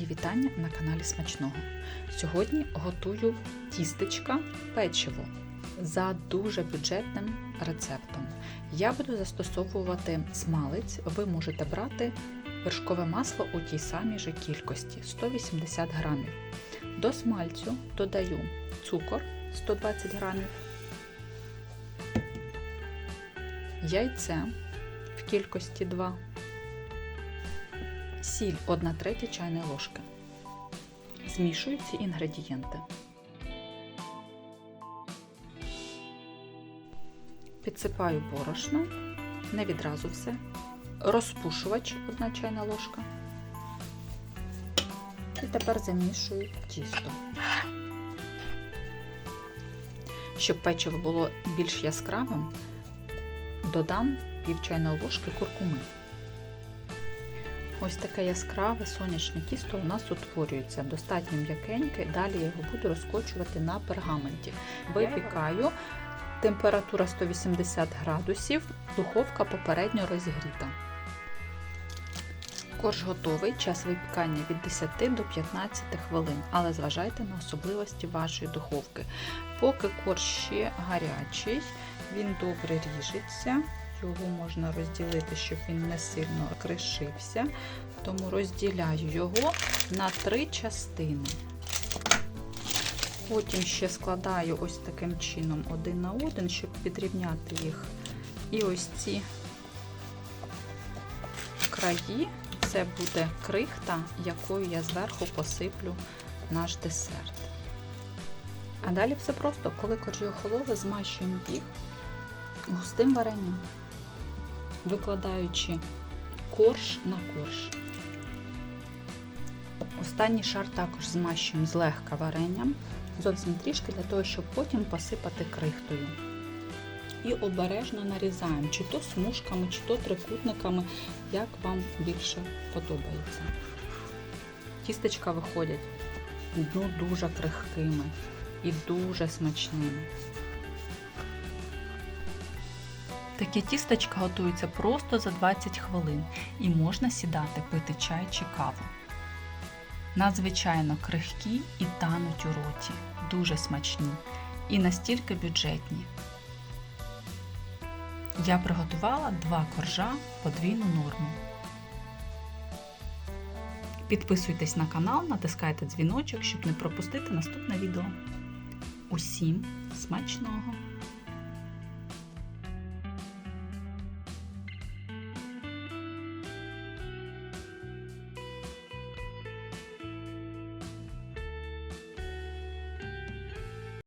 Мої вітання на каналі Смачного. Сьогодні готую тістечка печиво за дуже бюджетним рецептом. Я буду застосовувати смалець. Ви можете брати вершкове масло у тій самій же кількості 180 грамів. До смальцю додаю цукор 120 грамів, яйце в кількості 2 сіль 1 третя чайної ложки. Змішую ці інгредієнти. Підсипаю борошно, не відразу все. Розпушувач 1 чайна ложка. І тепер замішую тісто. Щоб печиво було більш яскравим, додам пів чайної ложки куркуми. Ось таке яскраве сонячне тісто у нас утворюється, достатньо м'якеньке, далі я його буду розкочувати на пергаменті. Випікаю, температура 180 градусів, духовка попередньо розігріта. Корж готовий, час випікання від 10 до 15 хвилин, але зважайте на особливості вашої духовки. Поки корж ще гарячий, він добре ріжеться. Його можна розділити, щоб він не сильно кришився. Тому розділяю його на три частини. Потім ще складаю ось таким чином один на один, щоб підрівняти їх. І ось ці краї це буде крихта, якою я зверху посиплю наш десерт. А далі все просто, коли коржі охололи, змащуємо їх густим варенням викладаючи корж на корж. Останній шар також змащуємо злегка варенням, зовсім трішки для того, щоб потім посипати крихтою. І обережно нарізаємо, чи то смужками, чи то трикутниками, як вам більше подобається. Тістечка виходять ну, дуже крихкими і дуже смачними. Таке тістечка готується просто за 20 хвилин і можна сідати пити чай чи каву. Надзвичайно крихкі і тануть у роті, дуже смачні і настільки бюджетні. Я приготувала два коржа подвійну норму. Підписуйтесь на канал, натискайте дзвіночок, щоб не пропустити наступне відео. Усім смачного!